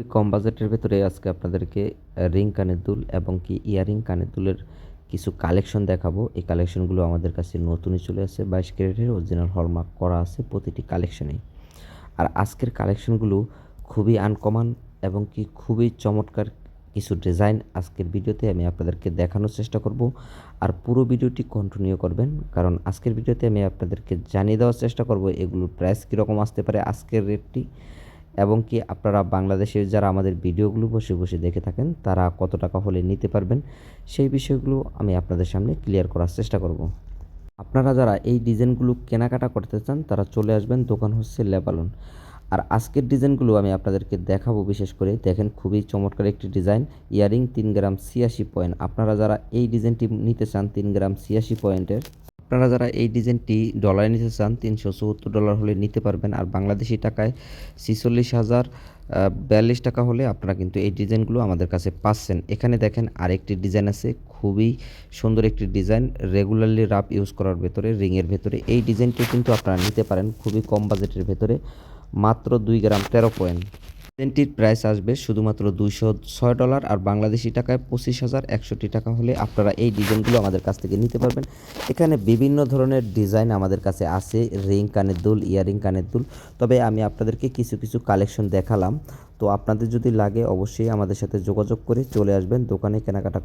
খুবই কম বাজেটের ভেতরে আজকে আপনাদেরকে রিং কানের দুল এবং কি ইয়ারিং কানের দুলের কিছু কালেকশন দেখাবো। এই কালেকশনগুলো আমাদের কাছে নতুনই চলে আসে বাইশ ক্যারেটের অরিজিনাল হলমার্ক করা আছে প্রতিটি কালেকশনেই। আর আজকের কালেকশনগুলো খুবই আনকমন এবং কি খুবই চমৎকার কিছু ডিজাইন আজকের ভিডিওতে আমি আপনাদেরকে দেখানোর চেষ্টা করব। আর পুরো ভিডিওটি কন্টিনিউ করবেন, কারণ আজকের ভিডিওতে আমি আপনাদেরকে জানিয়ে দেওয়ার চেষ্টা করব এগুলোর প্রাইস কীরকম আসতে পারে, আজকের রেটটি এবং কি আপনারা বাংলাদেশে যারা আমাদের ভিডিওগুলো বসে বসে দেখে থাকেন, তারা কত টাকা হলে নিতে পারবেন, সেই বিষয়গুলো আমি আপনাদের সামনে ক্লিয়ার করার চেষ্টা করব। আপনারা যারা এই ডিজাইনগুলো কেনাকাটা করতে চান, তারা চলে আসবেন দোকান হচ্ছে লেবালন। আর আজকের ডিজাইনগুলো আমি আপনাদেরকে দেখাবো বিশেষ করে। দেখেন খুবই চমৎকার একটি ডিজাইন, ইয়ারিং তিন গ্রাম ছিয়াশি পয়েন্ট। আপনারা যারা এই ডিজাইনটি নিতে চান, তিন গ্রাম ছিয়াশি পয়েন্টের আপনারা যারা এই ডিজাইনটি ডলারে নিতে চান, তিনশো চুয়াত্তর ডলার হলে নিতে পারবেন। আর বাংলাদেশি টাকায় ছিচল্লিশ হাজার বিয়াল্লিশ টাকা হলে আপনারা কিন্তু এই ডিজাইনগুলো আমাদের কাছে পাচ্ছেন। এখানে দেখেন আরেকটি ডিজাইন আছে, খুবই সুন্দর একটি ডিজাইন রেগুলারলি রাপ ইউজ করার ভেতরে রিংয়ের ভেতরে। এই ডিজাইনটি কিন্তু আপনারা নিতে পারেন খুবই কম বাজেটের ভেতরে, মাত্র দুই গ্রাম তেরো পয়েন্ট। ডিজাইনটির প্রাইস আসবে শুধুমাত্র দুইশো ছয় ডলার আর বাংলাদেশি টাকায় পঁচিশ হাজার একষট্টি টাকা হলে আপনারা এই ডিজাইনগুলো আমাদের কাছ থেকে নিতে পারবেন। এখানে বিভিন্ন ধরনের ডিজাইন আমাদের কাছে আছে রিং কানের দুল ইয়ারিং কানের দুল। তবে আমি আপনাদেরকে কিছু কিছু কালেকশন দেখালাম। তো আপনাদের যদি লাগে অবশ্যই আমাদের সাথে যোগাযোগ করে চলে আসবেন দোকানে কেনাকাটা